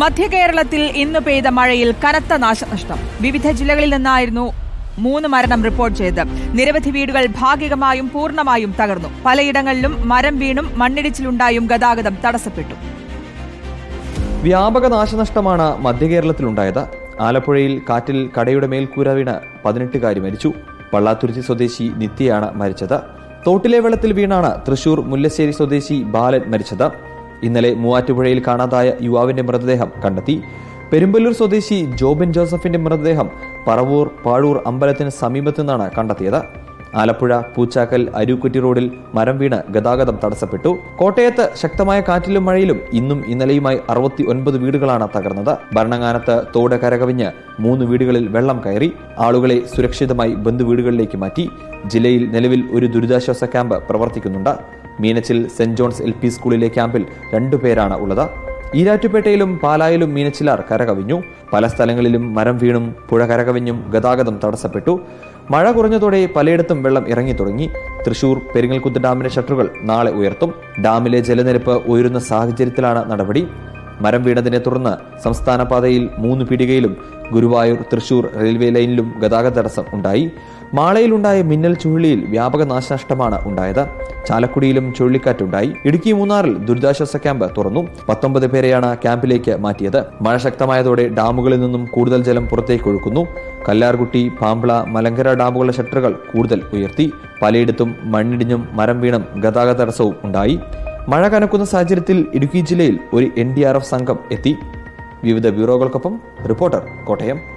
മധ്യ കേരളത്തിൽ ഇന്ന് പെയ്ത മഴയിൽ കനത്ത നാശനഷ്ടം. വിവിധ ജില്ലകളിൽ നിന്നായിരുന്നു മൂന്ന് മരണം റിപ്പോർട്ട് ചെയ്ത് നിരവധി വീടുകൾ ഭാഗികമായും പൂർണമായും തകർന്നു. പലയിടങ്ങളിലും മരം വീണും മണ്ണിടിച്ചിലുണ്ടായും ഗതാഗതം തടസ്സപ്പെട്ടു. വ്യാപക നാശനഷ്ടമാണ് മധ്യകേരളത്തിലുണ്ടായത്. ആലപ്പുഴയിൽ കാറ്റിൽ കടയുടെ മേൽക്കൂര വീണ് പതിനെട്ടുകാരി മരിച്ചു. പള്ളാത്തുരുത്തി സ്വദേശി നിത്യയാണ് മരിച്ചത്. തോട്ടിലെ വെള്ളത്തിൽ വീണാണ് തൃശൂർ മുല്ലശ്ശേരി സ്വദേശി ബാലൻ മരിച്ചത്. ഇന്നലെ മൂവാറ്റുപുഴയിൽ കാണാതായ യുവാവിന്റെ മൃതദേഹം കണ്ടെത്തി. പെരുമ്പല്ലൂർ സ്വദേശി ജോബിൻ ജോസഫിന്റെ മൃതദേഹം പറവൂർ പാഴൂർ അമ്പലത്തിന് സമീപത്തു നിന്നാണ് കണ്ടെത്തിയത്. ആലപ്പുഴ പൂച്ചാക്കൽ അരൂക്കുറ്റി റോഡിൽ മരം വീണ് ഗതാഗതം തടസ്സപ്പെട്ടു. കോട്ടയത്ത് ശക്തമായ കാറ്റിലും മഴയിലും ഇന്നും ഇന്നലെയുമായി അറുപത്തി ഒൻപത് വീടുകളാണ് തകർന്നത്. ഭരണങ്ങാനത്ത് തോട് കരകവിഞ്ഞ് മൂന്ന് വീടുകളിൽ വെള്ളം കയറി ആളുകളെ സുരക്ഷിതമായി ബന്ധുവീടുകളിലേക്ക് മാറ്റി. ജില്ലയിൽ നിലവിൽ ഒരു ദുരിതാശ്വാസ ക്യാമ്പ് പ്രവർത്തിക്കുന്നുണ്ട്. Meenachil Saint John's L P സ്കൂളിലെ ക്യാമ്പിൽ രണ്ടുപേരാണ് ഉള്ളത്. ഈരാറ്റുപേട്ടയിലും പാലായിലും മീനച്ചിലാർ കരകവിഞ്ഞു. പല സ്ഥലങ്ങളിലും മരം വീണും പുഴ കരകവിഞ്ഞും ഗതാഗതം തടസ്സപ്പെട്ടു. മഴ കുറഞ്ഞതോടെ പലയിടത്തും വെള്ളം ഇറങ്ങി തുടങ്ങി. തൃശൂർ പെരിങ്ങൽകുത്ത് ഡാമിന്റെ ഷട്ടറുകൾ നാളെ ഉയർത്തും. ഡാമിലെ ജലനിരപ്പ് ഉയരുന്ന സാഹചര്യത്തിലാണ് നടപടി. മരം വീണതിനെ തുടർന്ന് സംസ്ഥാന പാതയിൽ മൂന്ന് പിടികയിലും ഗുരുവായൂർ തൃശൂർ റെയിൽവേ ലൈനിലും ഗതാഗത തടസ്സം ഉണ്ടായി. മാളയിലുണ്ടായ മിന്നൽ ചുഴലിയിൽ വ്യാപക നാശനഷ്ടമാണ് ഉണ്ടായത്. ചാലക്കുടിയിലും ചുഴലിക്കാറ്റുണ്ടായി. ഇടുക്കി മൂന്നാറിൽ ദുരിതാശ്വാസ ക്യാമ്പ് തുറന്നു. പത്തൊമ്പത് പേരെയാണ് ക്യാമ്പിലേക്ക് മാറ്റിയത്. മഴ ശക്തമായതോടെ ഡാമുകളിൽ നിന്നും കൂടുതൽ ജലം പുറത്തേക്ക് ഒഴുക്കുന്നു. കല്ലാർകുട്ടി പാമ്പ്ള മലങ്കര ഡാമുകളുടെ ഷട്ടറുകൾ കൂടുതൽ ഉയർത്തി. പലയിടത്തും മണ്ണിടിഞ്ഞും മരം വീണും ഗതാഗത തടസ്സവും ഉണ്ടായി. മഴ കനക്കുന്ന സാഹചര്യത്തിൽ ഇടുക്കി ജില്ലയിൽ ഒരു എൻ സംഘം എത്തി. വിവിധ ബ്യൂറോകൾക്കൊപ്പം റിപ്പോർട്ടർ കോട്ടയം.